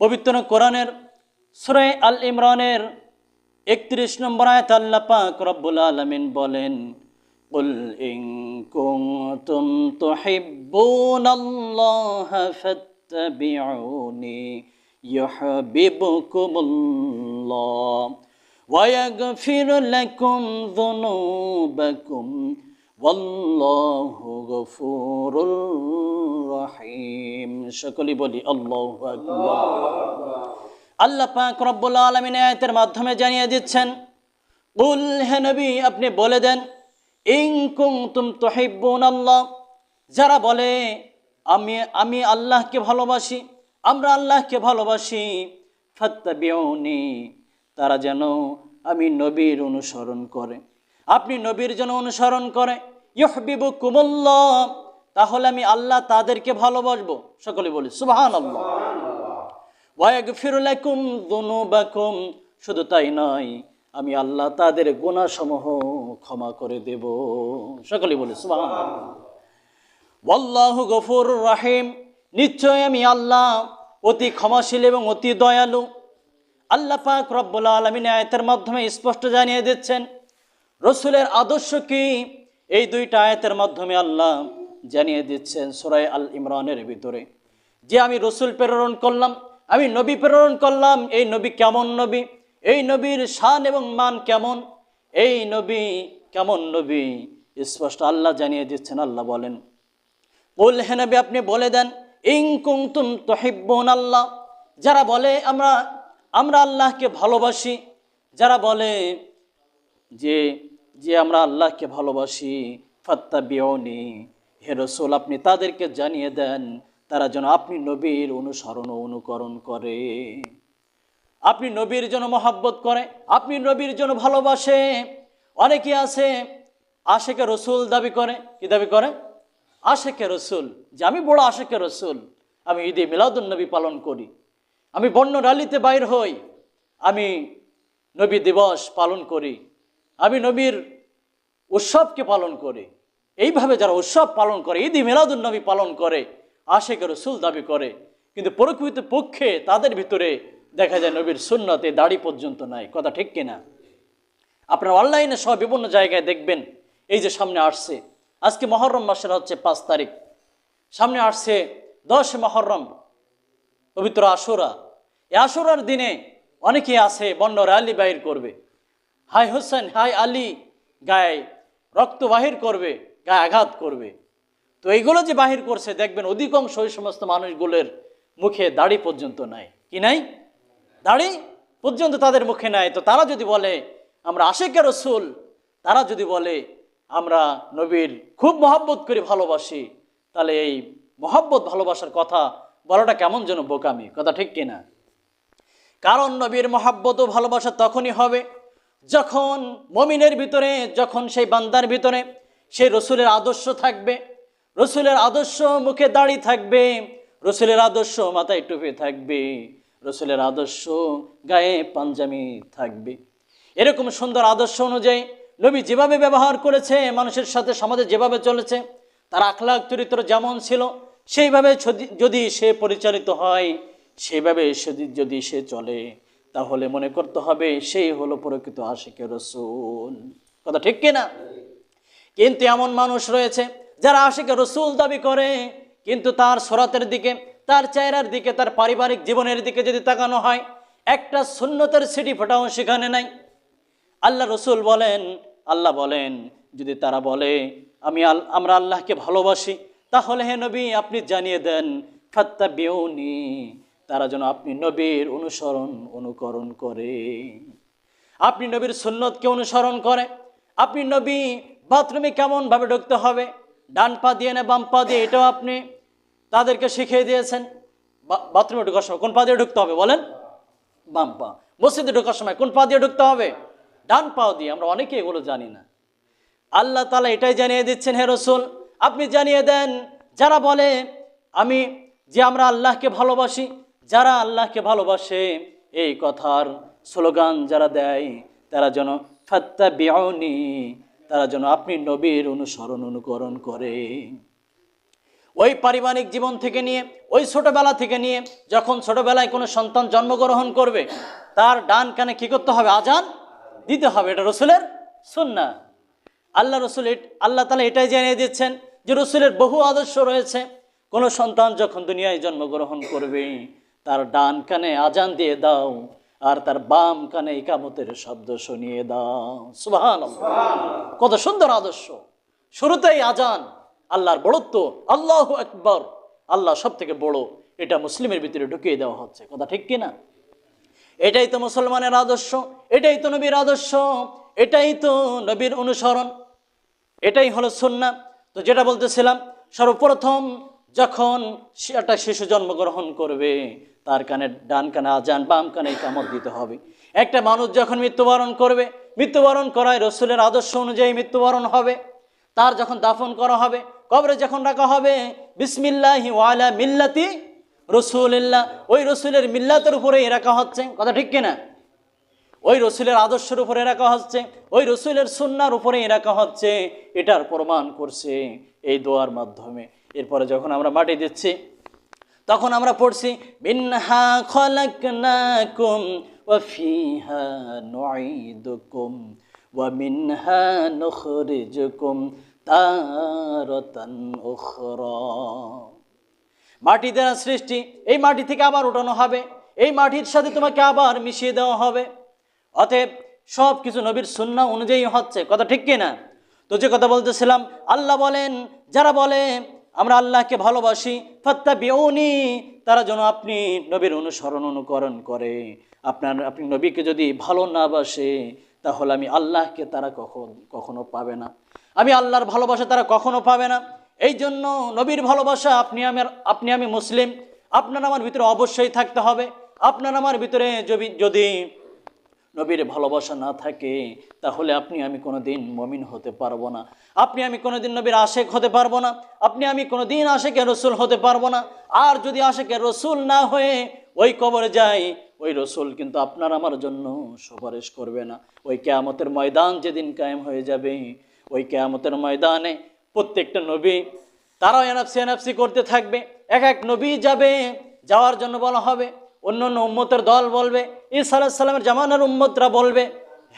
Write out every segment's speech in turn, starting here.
পবিত্র কোরআনের সুরে আল ইমরানের একত্রিশ নম্বর আয়াত আল্লাহ পাক রব্বুল আলামিন বলেন قل إن كنتم تحبون الله فاتبعوني يحببكم الله ويغفر لكم ذنوبكم রাহিম। সকলি বলি, আল্লাহ আল্লাহ পাক রব্বুল আলমিন আয়াতের মাধ্যমে জানিয়ে দিচ্ছেন উল হেনবি আপনি বলে দেন ইংকুং তুম তোহিবুন আল্লাহ যারা বলে, আমি আমি আল্লাহকে ভালোবাসি, আমরা আল্লাহকে ভালোবাসি, ফাত্তাবিউনি। তারা যেন আমি নবীর অনুসরণ করে। আপনি নবীর যেন অনুসরণ করে। ইহবিবু কুমুল্লাহ তাহলে আমি আল্লাহ তাদেরকে ভালোবাসবো। সকলে বলি সুবহান আল্লাহ ওয়াগফিরুলাকুম যুনুবাকুম। শুধু তাই নয়, আমি আল্লাহ তাদের গুনাহসমূহ ক্ষমা করে দেব। সকলে বলে, সুবহানাল্লাহ। ওয়াল্লাহু গফুরুর রাহিম। নিশ্চয় আমি আল্লাহ অতি ক্ষমাশীল এবং অতি দয়ালু। আল্লাহ পাক রব্বুল আলমিন আয়াতের মাধ্যমে স্পষ্ট জানিয়ে দিচ্ছেন, রসুলের আদর্শ কি? এই দুইটা আয়াতের মাধ্যমে আল্লাহ জানিয়ে দিচ্ছেন সুরায় আল ইমরানের ভিতরে। যে আমি রসুল প্রেরণ করলাম, আমি নবী প্রেরণ করলাম, এই নবী কেমন নবী? এই নবীর শান এবং মান কেমন? এই নবী কেমন নবী? স্পষ্ট আল্লাহ জানিয়ে দিচ্ছেন, আল্লাহ বলেন, বল হে নবী, আপনি বলে দেন ইং কুমতুম তহিব্বুন আল্লাহ। যারা বলে, আমরা আমরা আল্লাহকে ভালোবাসি। যারা বলে যে যে আমরা আল্লাহকে ভালোবাসি ফাত্তা বিয়নি হে রসুল, আপনি তাদেরকে জানিয়ে দেন, তারা যেন আপনি নবীর অনুসরণ অনুকরণ করে। আপনি নবীর জন্য মহাব্বত করে, আপনি নবীর জন্য ভালোবাসে। অনেকে আছে, আশেকে রসুল দাবি করে, কি দাবি করে? আশেকে রসুল, যে আমি বড় আশেকে রসুল, আমি ঈদে মিলাদুল নবী পালন করি। আমি বন্য রালিতে বাইর হই, আমি নবী দিবস পালন করি। আমি নবীর উৎসবকে পালন করি। এইভাবে যারা উৎসব পালন করে ঈদ মিলাদুল নবী পালন করে আশেকে রসুল দাবি করে, কিন্তু প্রকৃত পক্ষে তাদের ভিতরে দেখা যায় নবীর সুন্নতে দাড়ি পর্যন্ত নাই। কথা ঠিক কিনা? আপনার অনলাইনে সহ বিভিন্ন জায়গায় দেখবেন, এই যে সামনে আসছে। আজকে মহরম মাসের হচ্ছে পাঁচ তারিখ। সামনে আসছে দশ মহরম, পবিত্র আশুরা। এই আশুরার দিনে অনেকে আছে, বন্য র্যালি বাইর করবে। হাই হোসেন, হাই আলী, গায়ে রক্ত বাহির করবে, গায়ে আঘাত করবে। তো এইগুলো যে বাহির করছে, দেখবেন অধিকাংশ ওই সমস্ত মানুষগুলোর মুখে দাড়ি পর্যন্ত নাই। কি নাই? দাড়ি পর্যন্ত তাদের মুখে নাই। তো তারা যদি বলে, আমরা আশেকের রসুল তারা যদি বলে, আমরা নবীর খুব মহব্বত করে ভালোবাসি তাহলে এই মহব্বত, ভালোবাসার কথা বলাটা কেমন যেন বোকামি। কথা ঠিক কিনা? কারণ নবীর মহাব্বত ও ভালোবাসা তখনই হবে যখন মমিনের ভিতরে, যখন সেই বান্দার ভিতরে, সেই রসুলের আদর্শ থাকবে, রসুলের আদর্শ মুখে দাড়ি থাকবে, রসুলের আদর্শ মাথায় টুপি থাকবে, রসুলের আদর্শ গায়ে পাঞ্জামি থাকবে। এরকম সুন্দর আদর্শ অনুযায়ী নবী যেভাবে ব্যবহার করেছে, মানুষের সাথে, সমাজে যেভাবে চলেছে, তার আখলাখ চরিত্র যেমন ছিল, সেইভাবে যদি- সে পরিচালিত হয়, সেভাবে যদি সে চলে। তাহলে মনে করতে হবে সেই হলো প্রকৃত আশিকে রসুল। কথা ঠিক কিনা? কিন্তু এমন মানুষ রয়েছে যারা আশিকে রসুল দাবি করে, কিন্তু তার সরাতের দিকে, তার চেহারার দিকে, তার পারিবারিক জীবনের দিকে যদি তাকানো হয়, একটা সুন্নতের সিটি ফোটাও সেখানে নাই। আল্লাহ রসুল বলেন, আল্লাহ বলেন, যদি তারা বলে, আমি আমরা আল্লাহকে ভালোবাসি, তাহলে হে নবী, আপনি জানিয়ে দেন ফাত্তা বিউনি তারা যেন আপনি নবীর অনুসরণ অনুকরণ করে। আপনি নবীর সুন্নতকে অনুসরণ করে। আপনি নবী বাথরুমে কেমনভাবে ঢুকতে হবে? ডান পা দিয়ে না বাম পা দিয়ে? এটাও আপনি তাদেরকে শিখিয়ে দিয়েছেন। বাথরুমে ঢোকার সময় কোন পা দিয়ে ঢুকতে হবে বলেন? বাম পা। মসজিদে ঢোকার সময় কোন পা দিয়ে ঢুকতে হবে? ডান পা দিয়ে। আমরা অনেকে এগুলো জানি না। আল্লাহ তালা এটাই জানিয়ে দিচ্ছেন, হে রসুল। আপনি জানিয়ে দেন, যারা বলে, আমি যে আমরা আল্লাহকে ভালোবাসি যারা আল্লাহকে ভালোবাসে, এই কথার স্লোগান যারা দেয়, তারা যেন ফাত্তা বিয়নি তারা যেন আপনি নবীর অনুসরণ অনুকরণ করে। ওই পারিবারিক জীবন থেকে নিয়ে, ওই ছোটবেলা থেকে নিয়ে, যখন ছোটবেলায় কোনো সন্তান জন্মগ্রহণ করবে, তার ডান কানে কি করতে হবে? আজান দিতে হবে। এটা রসুলের সুন্না আল্লাহ রসুল আল্লাহ তালা এটাই জানিয়ে দিচ্ছেন যে রসুলের বহু আদর্শ রয়েছে। কোনো সন্তান যখন দুনিয়ায় জন্মগ্রহণ করবে তার ডান কানে আজান দিয়ে দাও আর তার বাম কানে ইকামতের শব্দ শুনিয়ে দাও। সুবাহান কত সুন্দর আদর্শ। শুরুতেই আজান আল্লাহর বড়ত্ব আল্লাহ একবার আল্লাহ সব থেকে বড় এটা মুসলিমের ভিতরে ঢুকিয়ে দেওয়া হচ্ছে। কথা ঠিক কিনা? এটাই তো মুসলমানের আদর্শ এটাই তো নবীর আদর্শ এটাই তো নবীর অনুসরণ এটাই হলো সুন্না তো যেটা বলতেছিলাম সর্বপ্রথম যখন একটা শিশু জন্মগ্রহণ করবে তার কানে ডান কানে আজান, বাম কানে কামত দিতে হবে। একটা মানুষ যখন মৃত্যুবরণ করবে, মৃত্যুবরণ করায় রসুলের আদর্শ অনুযায়ী মৃত্যুবরণ হবে। তার যখন দাফন করা হবে, কবরে যখন রাখা হবে, বিসমিল্লাহি ওয়ালা মিল্লাতি রসুলিল্লাহ, ওই রসুলের মিল্লাতের উপরেই রাখা হচ্ছে। কথা ঠিক কিনা? ওই রসুলের আদর্শের উপরে রাখা হচ্ছে, ওই রসুলের সুন্নার উপরেই রাখা হচ্ছে। এটার প্রমাণ করছে এই দোয়ার মাধ্যমে। এরপরে যখন আমরা মাটি দিচ্ছি তখন আমরা পড়ছি, মিনহা খলাকনাকুম ওয়া ফিহা নুঈদুকুম ওয়া মিনহা নুখরিজুকুম তারাতান উখরা। মাটি দ্বারা সৃষ্টি, এই মাটি থেকে আবার উঠানো হবে, এই মাটির সাথে তোমাকে আবার মিশিয়ে দেওয়া হবে। অতএব সব কিছু নবীর সুন্না অনুযায়ী হচ্ছে, কথা ঠিক কিনা? তো যে কথা বলতেছিলাম, আল্লাহ বলেন, যারা বলে আমরা আল্লাহকে ভালোবাসি ফত্তা বেউনি তারা যেন আপনি নবীর অনুসরণ অনুকরণ করে। আপনার, আপনি নবীকে যদি ভালো না বাসে, তাহলে আমি আল্লাহকে তারা কখন, কখনো পাবে না। আমি আল্লাহর ভালোবাসা তারা কখনো পাবে না। এই জন্য নবীর ভালোবাসা, আপনি আমার, আপনি আমি মুসলিম, আপনার আমার ভিতরে অবশ্যই থাকতে হবে। আপনার আমার ভিতরে যদি যদি নবীর ভালোবাসা না থাকে, তাহলে আপনি, আমি কোনো দিন মমিন হতে পারব না। আপনি, আমি কোনো দিন নবীর আশেক হতে পারব না। আপনি, আমি কোনো দিন আশেকের রসুল হতে পারব না। আর যদি আশেকের রসুল না হয়ে ওই কবরে যাই, ওই রসুল কিন্তু আপনার আমার জন্য সুপারিশ করবে না। ওই কেয়ামতের ময়দান যেদিন কায়েম হয়ে যাবে, ওই কেয়ামতের ময়দানে প্রত্যেকটা নবী তারাও এনআফসি এনআফসি করতে থাকবে। এক এক নবী যাবে, যাওয়ার জন্য বলা হবে। অন্য অন্য উম্মতের দল বলবে আলাহ সাল্লামের জামানার উম্মতরা বলবে,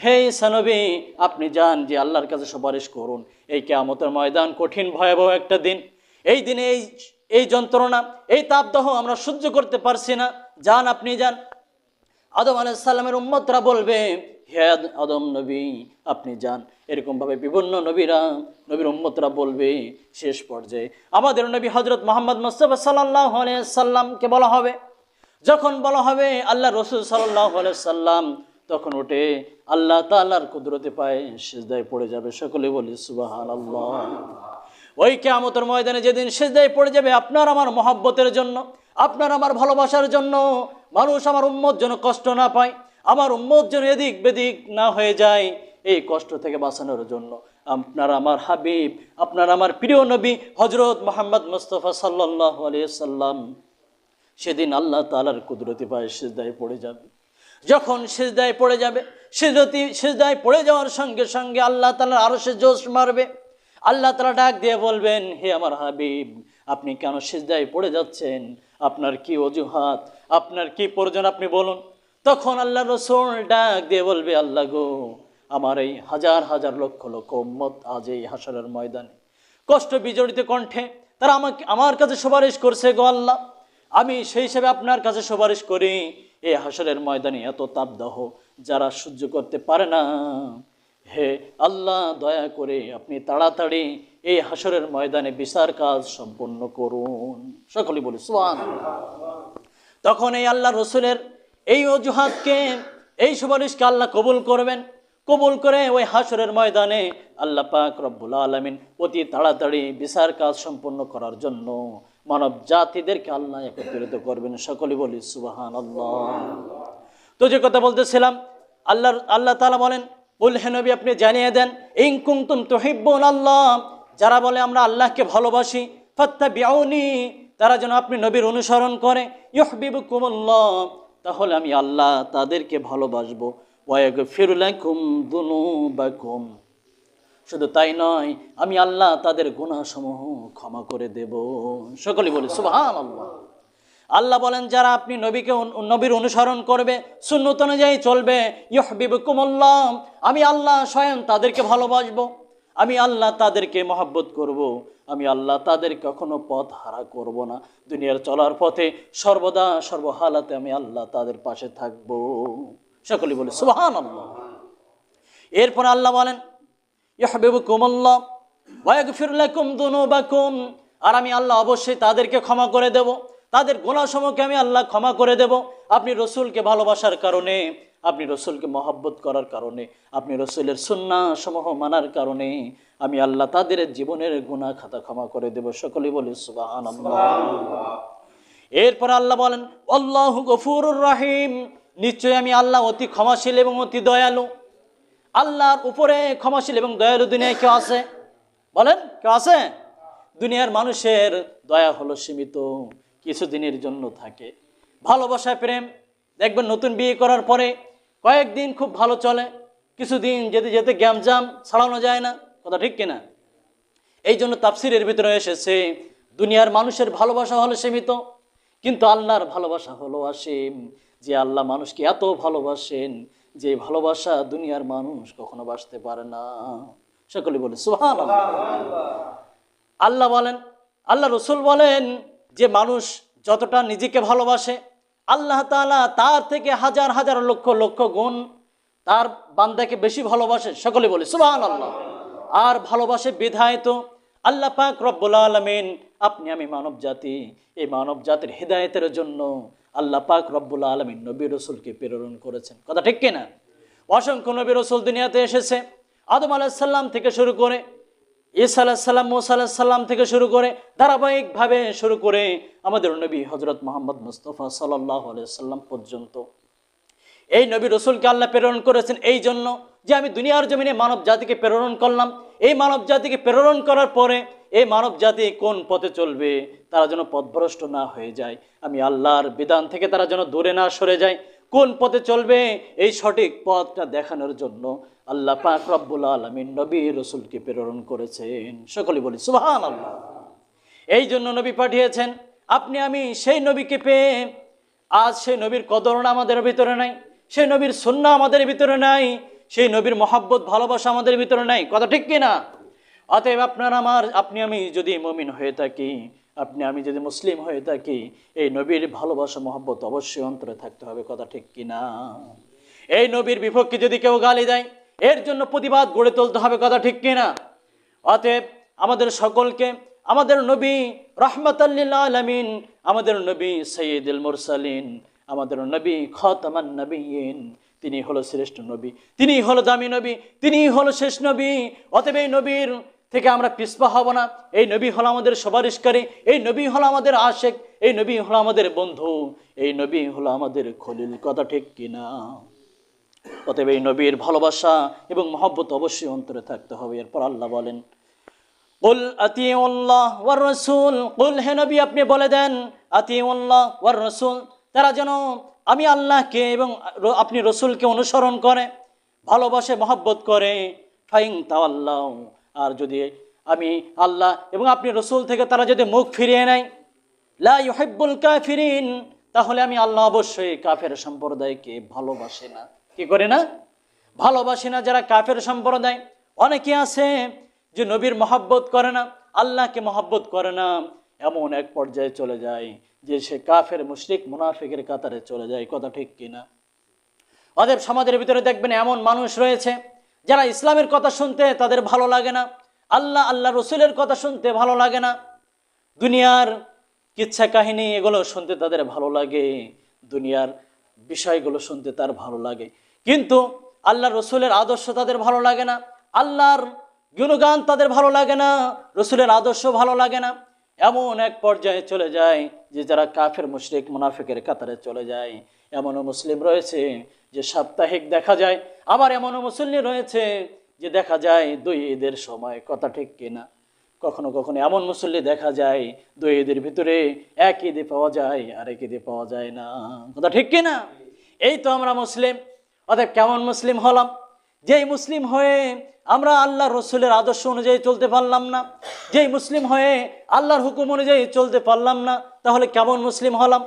হে ঈসা নবী, আপনি যান যে আল্লাহর কাছে সুপারিশ করুন। এই কেয়ামতের ময়দান কঠিন, ভয়াবহ একটা দিন। এই দিনে এই এই যন্ত্রণা, এই তাপদাহ আমরা সহ্য করতে পারছি না। যান, আপনি যান। আদম আলাইসাল্লামের উম্মতরা বলবে, হে আদম নবী, আপনি যান। এরকমভাবে বিভিন্ন নবীরা, নবীর উম্মতরা বলবে, শেষ পর্যায়ে। আমাদের নবী হজরত মোহাম্মদ মুস্তফা সাল্লাহ সাল্লামকে বলা হবে যখন বলা হবে আল্লাহ রসুল সাল্লাম, তখন ওঠে আল্লাহ তাল্লাহর কুদরতে পায় সেজদায় পড়ে যাবে। সকলে বলি সুবাহ আল্লাহ ওই কেয়ামতের ময়দানে যেদিন সেজদায় পড়ে যাবে আপনার আমার মহাব্বতের জন্য, আপনার আমার ভালোবাসার জন্য, মানুষ আমার উম্মত যেন কষ্ট না পায়, আমার উম্মত যেন এদিক বেদিক না হয়ে যায়, এই কষ্ট থেকে বাঁচানোর জন্য আপনার আমার হাবিব, আপনার আমার প্রিয় নবী হজরত মোহাম্মদ মুস্তফা সাল্লাহ আলিয়া সাল্লাম সেদিন আল্লাহ তালার কুদরতি পায়ে সেজদায় পড়ে যাবে। যখন সেজদায় পড়ে যাবে সেজতি সেজদায় পড়ে যাওয়ার সঙ্গে সঙ্গে আল্লাহ তালার আরও সে জোশ মারবে। আল্লাহ তালা ডাক দিয়ে বলবেন, হে আমার হাবিব, আপনি কেন সেজদায় পড়ে যাচ্ছেন? আপনার কি অজুহাত? আপনার কি প্রয়োজন? আপনি বলুন। তখন আল্লাহ রসুল ডাক দিয়ে বলবে, আল্লাহ গো, আমার এই হাজার হাজার লক্ষ লক্ষ উম্মত আজ এই হাসরের ময়দানে। কষ্ট বিজড়িত কণ্ঠে তারা আমাকে, আমার কাছে সুপারিশ করছে গো আল্লাহ। আমি সেই হিসাবে আপনার কাছে সুপারিশ করি এই হাসরের ময়দানে এত তাপদাহ যারা সহ্য করতে পারে না। হে আল্লাহ, দয়া করে আপনি তাড়াতাড়ি এই হাসরের ময়দানে বিচার কাজ সম্পন্ন করুন। সকলে বলি সোয়ান তখন এই আল্লাহ রসুলের এই অজুহাতকে, এই সুপারিশকে আল্লাহ কবুল করবেন। কবুল করে ওই হাসরের ময়দানে আল্লাহ পাক রব্বুল আলমিন অতি তাড়াতাড়ি বিচার কাজ সম্পন্ন করার জন্য মানব জাতিদেরকে আল্লাহ একত্রিত করবেন। সকলে বলি সুবাহান আল্লাহ তো যে কথা বলতেছিলাম আল্লাহ আল্লাহ তালা বলেন, বল হে নবী, আপনি জানিয়ে দেন ইংকুম তুম তোহিব্বন আল্লাহ যারা বলে, আমরা আল্লাহকে ভালোবাসি ফত্তা বিয়াউনি তারা যেন আপনি নবীর অনুসরণ করে ইহবিবু কুমল্লাহ তাহলে আমি আল্লাহ তাদেরকে ভালোবাসবো। ওয়াগ ফিরুলাকুম দুনুবাকুম। শুধু তাই নয়, আমি আল্লাহ তাদের গুণাসমূহ ক্ষমা করে দেব। সকলে বলি সুবহান আল্লাহ আল্লাহ বলেন, যারা আপনি নবীকে নবীর অনুসরণ করবে, সুন্নত অনুযায়ী চলবে ইহবিবকুমুল্লাহ আমি আল্লাহ স্বয়ং তাদেরকে ভালোবাসবো, আমি আল্লাহ তাদেরকে মহাব্বত করব। আমি আল্লাহ তাদের কখনো পথ হারা করব না। দুনিয়ার চলার পথে সর্বদা সর্বহালাতে আমি আল্লাহ তাদের পাশে থাকব। সকলে বলে সুবহান আল্লাহ এরপর আল্লাহ বলেন দুনুবাকুম। আর আমি আল্লাহ অবশ্যই তাদেরকে ক্ষমা করে দেব। তাদের গোনাসমূহকে আমি আল্লাহ ক্ষমা করে দেব। আপনি রসুলকে ভালোবাসার কারণে আপনি রসুলকে মহব্বত করার কারণে আপনি রসুলের সুন্না সমূহ মানার কারণে আমি আল্লাহ তাদের জীবনের গুনাহ খাতা ক্ষমা করে দেব। সকলেই বলি এরপর আল্লাহ বলেন আল্লাহ গফুর রাহিম। নিশ্চয়ই আমি আল্লাহ অতি ক্ষমাশীল এবং অতি দয়ালু। আল্লাহর উপরে ক্ষমাশীল এবং দয়ালু দুনিয়ায় কেউ আছে? বলেন, কেউ আছে? দুনিয়ার মানুষের দয়া হলো সীমিত, কিছুদিনের জন্য থাকে। ভালোবাসা প্রেম, দেখবেন নতুন বিয়ে করার পরে কয়েকদিন খুব ভালো চলে, কিছুদিন যেতে যেতে গ্যামজাম ছাড়ানো যায় না, কথা ঠিক কিনা? এই জন্য তাফসিরের ভিতরে এসেছে, দুনিয়ার মানুষের ভালোবাসা হলো সীমিত, কিন্তু আল্লাহর ভালোবাসা হলো অসীম। যে আল্লাহ মানুষকে এত ভালোবাসেন যে ভালোবাসা দুনিয়ার মানুষ কখনো বাসতে পারে না। সকলে বলে সুহান আল্লাহ বলেন, আল্লাহ রসুল বলেন, যে মানুষ যতটা নিজেকে ভালোবাসে, আল্লাহ তাআলা তার থেকে হাজার হাজার লক্ষ লক্ষ গুণ তার বান্দাকে বেশি ভালোবাসে সকলে বলে সুবাহ আল্লাহ আর ভালোবাসে বিধায় তো আল্লাহ পাক রব্বুল আলমিন, আপনি আমি মানব জাতি এই মানব জাতির হৃদায়তের জন্য আল্লাহ পাক রব্বুল আলমিন নবী রসুলকে প্রেরণ করেছেন। কথা ঠিক কিনা? অসংখ্য নবী রসুল দুনিয়াতে এসেছে। আদম আলাহিসাল্লাম থেকে শুরু করে, ঈসা আলাহিসাল্লাম মোসা আলাহিসাল্লাম থেকে শুরু করে, ধারাবাহিকভাবে শুরু করে আমাদের নবী হজরত মোহাম্মদ মুস্তফা সাল্লাহ আলাইসাল্লাম পর্যন্ত। এই নবী রসুলকে আল্লাহ প্রেরণ করেছেন এই জন্য যে আমি দুনিয়ার জমিনে মানব জাতিকে প্রেরণ করলাম। এই মানব জাতিকে প্রেরণ করার পরে এই মানব জাতি কোন পথে চলবে? তারা যেন পথভ্রষ্ট না হয়ে যায়। আমি আল্লাহর বিধান থেকে তারা যেন দূরে না সরে যায়। কোন পথে চলবে? এই সঠিক পথটা দেখানোর জন্য আল্লাহ পাক রব্বুল আলমিন নবী রসুলকে প্রেরণ করেছেন। সকলে বলি সুবহান আল্লাহ এই জন্য নবী পাঠিয়েছেন, আপনি আমি সেই নবীকে পেয়ে, আজ সেই নবীর কদরণ আমাদের ভিতরে নাই, সেই নবীর সন্না আমাদের ভিতরে নাই, সেই নবীর মহাব্বত, ভালোবাসা আমাদের ভিতরে নাই। কথা ঠিক কিনা? অতএব আপনার আমার, আপনি আমি যদি মমিন হয়ে থাকি, আপনি আমি যদি মুসলিম হয়ে থাকি, এই নবীর ভালোবাসা, মহব্বত অবশ্যই অন্তরে থাকতে হবে, কথা ঠিক কিনা? এই নবীর বিপক্ষে যদি কেউ গালি দেয়, এর জন্য প্রতিবাদ গড়ে তুলতে হবে, কথা ঠিক কিনা? অতএব আমাদের সকলকে, আমাদের নবী রহমতাল্লিল আলমিন, আমাদের নবী সৈয়দুল মুরসালিন, আমাদের নবী খতমান নবীন, তিনি হলো শ্রেষ্ঠ নবী, তিনি হলো দামি নবী, তিনি হলো শেষ নবী, অতএব এই নবীর থেকে আমরা পিসপা হব না। এই নবী হলো আমাদের সুপারিশকারী, এই নবী হলো আমাদের আশেক, এই নবী হলো আমাদের বন্ধু, এই নবী হলো আমাদের খলিল। কথা ঠিক কিনা অতএব এই নবীর ভালোবাসা এবং মহব্বত অবশ্যই অন্তরে থাকতে হবে। এরপর আল্লাহ বলেন, কুল আতিউল্লাহ ওয়ার রসুল। কুল, হে নবী, আপনি বলে দেন, আতিউল্লাহ ওয়ার রসুল। তারা যেন আমি আল্লাহকে এবং আপনি রসুলকে অনুসরণ করে, ভালোবাসে, মহব্বত করে। ফাইং তাওয়াল্লাহ আর যদি আমি আল্লাহ এবং আপনি রসুল থেকে তারা যদি মুখ ফিরিয়ে নেয়, লা কাফিরিন, তাহলে আমি আল্লাহ অবশ্যই কাফের সম্প্রদায়কে ভালোবাসে না। কি করে না? ভালোবাসে না যারা কাফের সম্প্রদায়। অনেকে আছে যে নবীর মহাব্বত করে না, আল্লাহকে মহব্বত করে না। এমন এক পর্যায়ে চলে যায় যে সে কাফের, মুশরিক, মুনাফিকের কাতারে চলে যায়। কথা ঠিক কিনা? অতএব সমাজের ভিতরে দেখবেন এমন মানুষ রয়েছে যারা ইসলামের কথা শুনতে তাদের ভালো লাগে না। আল্লাহ আল্লাহ রসুলের কথা শুনতে ভালো লাগে না। দুনিয়ার কিচ্ছা কাহিনী এগুলো শুনতে তাদের ভালো লাগে। দুনিয়ার বিষয়গুলো শুনতে তার ভালো লাগে। কিন্তু আল্লাহ রসুলের আদর্শ তাদের ভালো লাগে না। আল্লাহর গুণগান তাদের ভালো লাগে না। রসুলের আদর্শ ভালো লাগে না। এমন এক পর্যায়ে চলে যায় যে যারা কাফের, মুশরিক, মুনাফিকের কাতারে চলে যায়। এমনও মুসলিম রয়েছে যে সাপ্তাহিক দেখা যায়, আবার এমনও মুসল্লি রয়েছে যে দেখা যায় দুই ঈদের সময়, কথা ঠিক কিনা? কখনো কখনো এমন মুসল্লি দেখা যায়, দুই ঈদের ভিতরে এক ঈদে পাওয়া যায়, আরেক ঈদে পাওয়া যায় না। কথা ঠিক কিনা? এই তো আমরা মুসলিম। অতএব কেমন মুসলিম হলাম? যেই মুসলিম হয়ে আমরা আল্লাহ রসুলের আদর্শ অনুযায়ী চলতে পারলাম না, যেই মুসলিম হয়ে আল্লাহর হুকুম অনুযায়ী চলতে পারলাম না, তাহলে কেমন মুসলিম হলাম?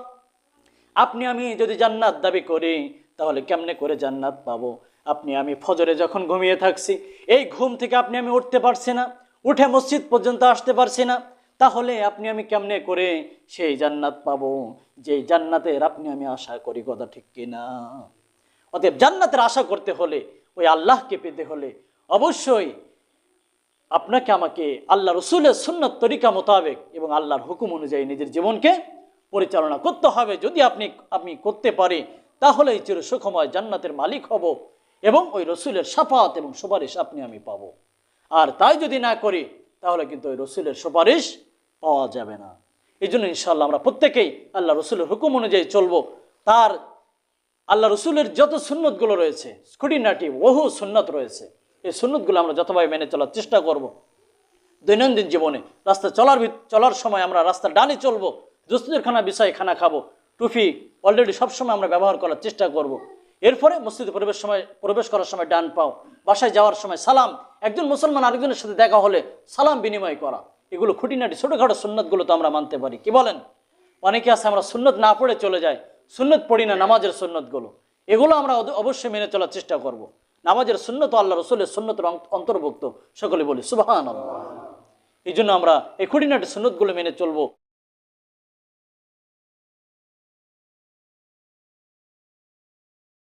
আপনি আমি যদি জান্নাত দাবি করি, তাহলে কেমনে করে জান্নাত পাবো? আপনি আমি ফজরে যখন ঘুমিয়ে থাকছি, এই ঘুম থেকে আপনি আমি উঠতে পারছি না, উঠে মসজিদ পর্যন্ত আসতে পারছি না, তাহলে আপনি আমি কেমনে করে সেই জান্নাত পাবো? যেই জান্নাতের আপনি আমি আশা করি কথা ঠিক কিনা? অতএব জান্নাতের আশা করতে হলে, ওই আল্লাহকে পেতে হলে অবশ্যই আপনাকে আমাকে আল্লাহ রসুলের সুন্নত তরিকা মোতাবেক এবং আল্লাহর হুকুম অনুযায়ী নিজের জীবনকে পরিচালনা করতে হবে। যদি আপনি আমি করতে পারি তাহলে এই চির সুখময় জান্নাতের মালিক হব এবং ওই রসুলের সাফাত এবং সুপারিশ আপনি, আমি পাব। আর তাই যদি না করি, তাহলে কিন্তু ওই রসুলের সুপারিশ পাওয়া যাবে না। এই জন্য ইনশাল্লাহ আমরা প্রত্যেকেই আল্লাহ রসুলের হুকুম অনুযায়ী চলব। তার আল্লাহ রসুলের যত সুন্নতগুলো রয়েছে, খুঁটিনাটি বহু সুন্নত রয়েছে, এই সুন্নতগুলো আমরা যতভাবে মেনে চলার চেষ্টা করব। দৈনন্দিন জীবনে রাস্তা চলার চলার সময় আমরা রাস্তার ডানে চলবো। দুস্তুদের খানা বিষয়ে খানা খাব। টুফি অলরেডি সবসময় আমরা ব্যবহার করার চেষ্টা করব। এরপরে মসজিদে প্রবেশ সময়, প্রবেশ করার সময় ডান পাও, বাসায় যাওয়ার সময় সালাম। একজন মুসলমান আরেকজনের সাথে দেখা হলে সালাম বিনিময় করা। এগুলো খুঁটিনাটি ছোটোখাটো সুন্নতগুলো তো আমরা মানতে পারি। কি বলেন? অনেকে আছে আমরা সুন্নত না পড়ে চলে যাই, সুন্নত পড়ি না নামাজের সুন্নতগুলো। এগুলো আমরা অবশ্যই মেনে চলার চেষ্টা করব। নামাজের সুন্নত আল্লাহ রসুলের সুন্নতের অং- অন্তর্ভুক্ত। সকলে বলি সুবাহান এই জন্য আমরা এই খুঁটিনাটি সুন্নতগুলো মেনে চলবো।